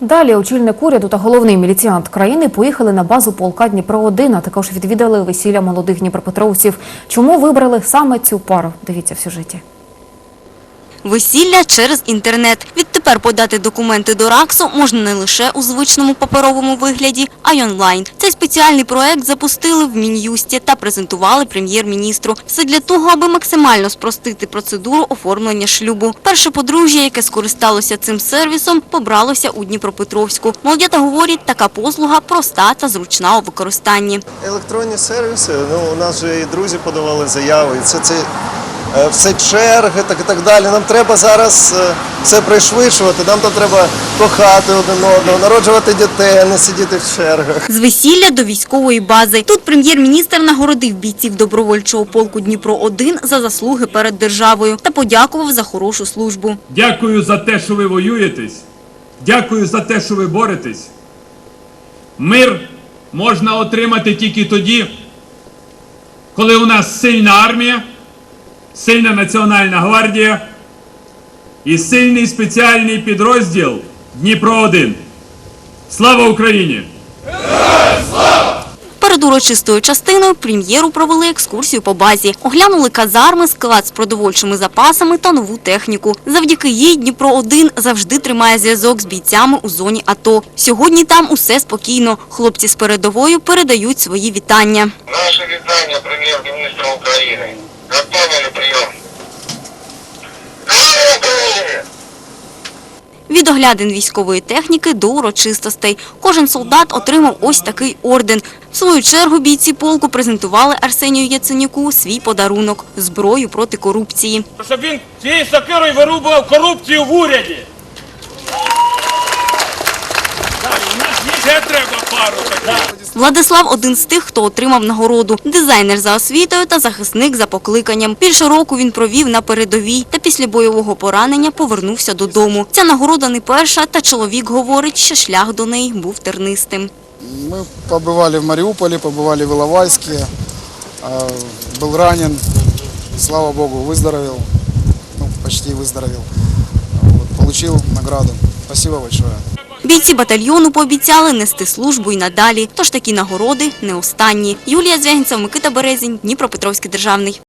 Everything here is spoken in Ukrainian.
Далі очільник уряду та головний міліціант країни поїхали на базу полка Дніпро-1, а також відвідали весілля молодих дніпропетровців. Чому вибрали саме цю пару? Дивіться в сюжеті. Весілля через інтернет. Відтепер подати документи до РАКСу можна не лише у звичному паперовому вигляді, а й онлайн. Цей спеціальний проект запустили в Мін'юсті та презентували прем'єр-міністру. Все для того, аби максимально спростити процедуру оформлення шлюбу. Перше подружжя, яке скористалося цим сервісом, побралося у Дніпропетровську. Молодята говорять, така послуга проста та зручна у використанні. Електронні сервіси, ну у нас же і друзі подавали заяви, це, це все черги, так і так далі. Нам треба зараз е, все пришвидшувати, нам там треба кохати один одного, народжувати дітей, а не сидіти в чергах. З весілля до військової бази. Тут прем'єр-міністр нагородив бійців добровольчого полку Дніпро-1 за заслуги перед державою та подякував за хорошу службу. Дякую за те, що ви воюєтесь. Дякую за те, що ви боретесь. Мир можна отримати тільки тоді, коли у нас сильна армія, сильна Національна гвардія і сильний спеціальний підрозділ Дніпро 1. Слава Україні! Перед урочистою частиною прем'єру провели екскурсію по базі. Оглянули казарми, склад з продовольчими запасами та нову техніку. Завдяки їй Дніпро-1 завжди тримає зв'язок з бійцями у зоні АТО. Сьогодні там усе спокійно. Хлопці з передовою передають свої вітання. Наше вітання прем'єр-міністру України. Готові ли прийом? Слава Україні! Від оглядин військової техніки до урочистостей. Кожен солдат отримав ось такий орден. В свою чергу бійці полку презентували Арсенію Яценюку свій подарунок – зброю проти корупції. щоб він цією сокирою вирубував корупцію в уряді. Нас Ще треба пару таких. Владислав – один з тих, хто отримав нагороду. Дизайнер за освітою та захисник за покликанням. Більше року він провів на передовій та після бойового поранення повернувся додому. Ця нагорода не перша, та чоловік говорить, що шлях до неї був тернистим. Мы побывали в Мариуполе, побывали в Иловайске, э, был ранен, слава богу, выздоровел, ну, почти выздоровел, Вот, получил награду. Спасибо большое. Бійці батальйону пообіцяли нести службу й надалі. Тож такі нагороди не останні. Юлія Звягінцев, Микита Березінь, Дніпропетровський державний.